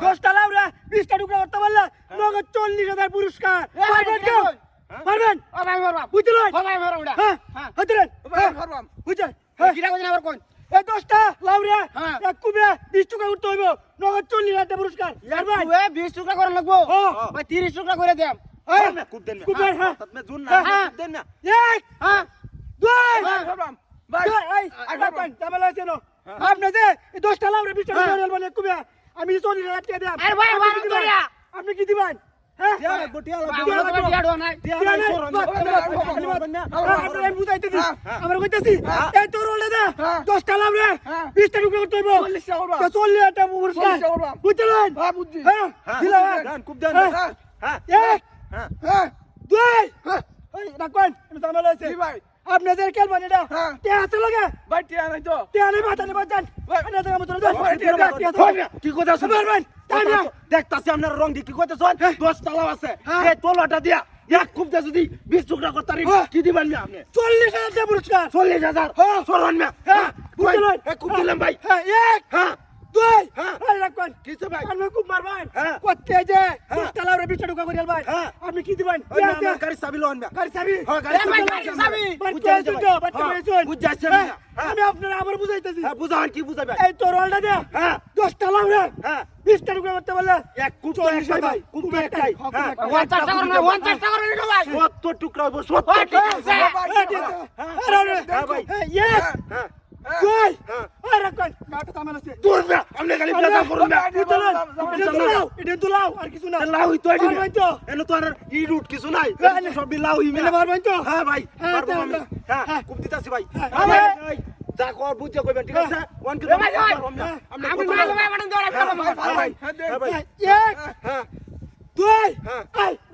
দশটা লাউরা বিশটা টুকরা করতে পারলে নগদ চল্লিশ হাজার পুরস্কার। পারবেন কেউ? পারবেন ও ভাই মারবাম বুঝতে হ্যাঁ হ্যাঁ। হ্যাঁ কোন? এই দশটা লাউরা হ্যাঁ। এক কুবে বিশ টাকা করতে হইব। নগদ চল্লিশ হাজার পুরস্কার। 20 টুকরা করে লাগবো? হ্যাঁ। ভাই 30 টুকরা করে হ্যাঁ। হ্যাঁ। হ্যাঁ। না। আপনি যে দশটা লাউরা বিশ টাকা কুবে আমি চল্লিশ হাজার টাকা দিলাম আরে ভাই, কি করিয়া। আপনি কি দিবেন হ্যাঁ টিয়া লাগবো টিয়া লাগবো আমার তো বিয়া দেওয়া নাই টিয়া টিয়া নাই নাই, সরণ বাদ, না। বাদ, বাদ, বাদ, বাদ, বাদ। হ্যাঁ, আপনার আমি বুঝাইতেছি। হ্যাঁ, আমরা কইতেছি, এই তোর ওলে দে, হ্যাঁ। দশটা লাভ রে, হ্যাঁ। বিশটা টুকরো করতে হইবো। 40 টা করবা। তো চল্লিশ হাজার টাকা পুরস্কার। চল্লিশ টা করবা। বুঝলেন? হ্যাঁ বুঝছি হ্যাঁ, হ্যাঁ, দিলাম, হ্যাঁ। দেন, খুব দেন হ্যাঁ। হ্যাঁ এক, হ্যাঁ হ্যাঁ দুই, হ্যাঁ। রাখবেন, আমি আছে। ভাই আপনি যে খেলবেন এটা। টিয়া আছে লগে? ভাই টিয়া নাই তো টিয়া নেই, মাথা। ভাই। এনে থেকে আমার তোরা। ভাই, কি কথা শুনবেন না? দেখতাছি আপনার রং দি কি কইতেছ দশ তালাও আছে। এই তলাটা দিয়া এক খুব দে যদি বিশ টুকরা করতারি হ্যাঁ। কি দিবেন না আপনি চল্লিশ হাজার টাকা পুরস্কার। চল্লিশ হাজার হ্যাঁ। সরণ না হ্যাঁ, খুব দিলাম ভাই হ্যাঁ, এক, হ্যাঁ দুই, হ্যাঁ। রাখবেন। কিছু ভাই খুব মারবেন হ্যাঁ। করতে যে হ্যাঁ। দশটা লাউরে করে আলবেন হ্যাঁ। আপনি কি দিবেন? গাড়ি চাবি না গাড়ি চাবি হ্যাঁ, গাড়ি চাবি ভাই, ভাই। হ্যাঁ। আমি আপনার আবার বুঝাইতেছি। হ্যাঁ বুঝাবেন কি বুঝাবেন এই তোর রলটা দে। হ্যাঁ। দশটা লাউরে হ্যাঁ। বিশটা টুকরা করতে বললে এক তো একটাই ভাই কুপ একটাই চারটা করে না ওয়ান চারটা করে না ভাই। সত্তর টুকরা সত্তর। টুকরা এই, ঠিক আছে। হ্যাঁ, আরে, হ্যাঁ, ভাই। হ্যাঁ হ্যাঁ। রাখবেন, গাটা তামান আছে। দূর না আপনি খালি বেজা করুন না এটা তো লাউ, এটা তো লাউ, আর কিছু না। লাউ হইতো এডি পারবেন তো? এনে তো আর ই রুট কিছু নাই হ্যাঁ, এনে লাউ ই এটা পারবেন তো? হ্যাঁ ভাই হ্যাঁ, পারব আমি হ্যাঁ হ্যাঁ। খুব দিতাছি ভাই হ্যাঁ, হ্যাঁ, হ্যাঁ। ভাই, যা কর বুঝে কইবেন ঠিক আছে ওয়ান কিলো এ ভাই, ভাই, আমরা আমরা আমি কত- মারবো ভাই মানে দৌড়া হ্যাঁ, করব ভাই, ভাই ভাই, ভাই হ্যাঁ ভাই এক, হ্যাঁ দুই, হ্যাঁ এই, রাখবেন, গাটা তামান আছে না। ওই দূর যা, আপনি আরে গাড়ি দে, বারবার ঝামেলা আমার করবেন গাড়ি না। চাবি দিচ্ছেন। হ্যাঁ। আমি আব্বু আমার থেকে কিছু উত্তর তো। কিচ্ছু হইতো না আপনি বুঝতে চাবি পারবেন লইয়া না। গাড়ি লইয়া যাবেন কেমন হ্যাঁ। হ্যাঁ, কোনো ঝামেলা নাই ভাই হ্যাঁ, ঠিক আছে? হ্যাঁ, এই ভাই, দাও, রাখুন। এই টিয়া দেন টিয়া এবার এই, তো তোমার দেন, হ্যাঁ। ভাই, এই, ভাই, আপনার টিয়া তোমার দেন, দেন। রাখুন। আপনি এটা কোন ঠিক ভাই আছে? ভাই নিশ্চিন্ত খুব দেন হ্যাঁ, ভাই কিন্তু, জিতলে ভাই আমার উপর রাখা হ্যাঁ, ভাই, হ্যাঁ, তাহলে ওখানে কিন্তু আমি কিন্তু এই যে দশ টাকা আছে এখানে হ্যাঁ। চল্লিশ টুকরা করব আমি চল্লিশ টুকরা এখন। করব। হ্যাঁ ভাই ঠিক আছে ভাই, দেন। খুব কিন্তু দিতেছি ভাই দেন। হ্যাঁ, আপনি কোন যে কি কইবেন ঠিক আছে ওখান কিন্তু লাস্ট চান হ্যাঁ, ভাই। তুই হতাম না ভাই হ্যাঁ, শেষ। দেন। হ্যাঁ অন্য শেষ হ্যাঁ, দেন, ঠিক আছে হ্যাঁ কোন ভাই এক, হ্যাঁ দুই, হ্যাঁ। এই, রাখবেন, না না না না ভাই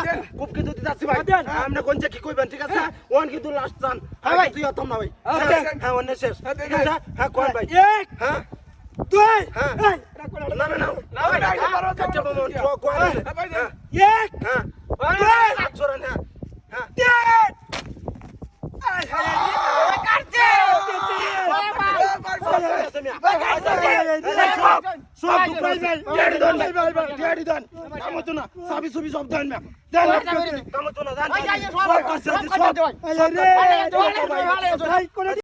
দেন। হ্যাঁ এক, হ্যাঁ ভাই হাত ছড়ান হ্যাঁ হ্যাঁ তিন। এই, এই, কাটছে ভাই ভাই আছে মিয়া। ভাই, এই, এই, এই, এই, ভাই, সব, ভাই, সব ভাই, টুকরা ভাই, দেন। ভাই, টিয়াড়ি দেন, ভাই, ভাই, ভাই, টিয়াড়ি দেন। কাম হতো না, চাবি চুবি সব দেন মিয়া। দেন, ভাই, চাবি দিন। কাম হতো না, দন ভাই, ভাই, সব সব করছে, সব সব। কাটছে ভাই এই, এই, রে, ভাই, সব ভাই, ভাই, আরে ভাই, করে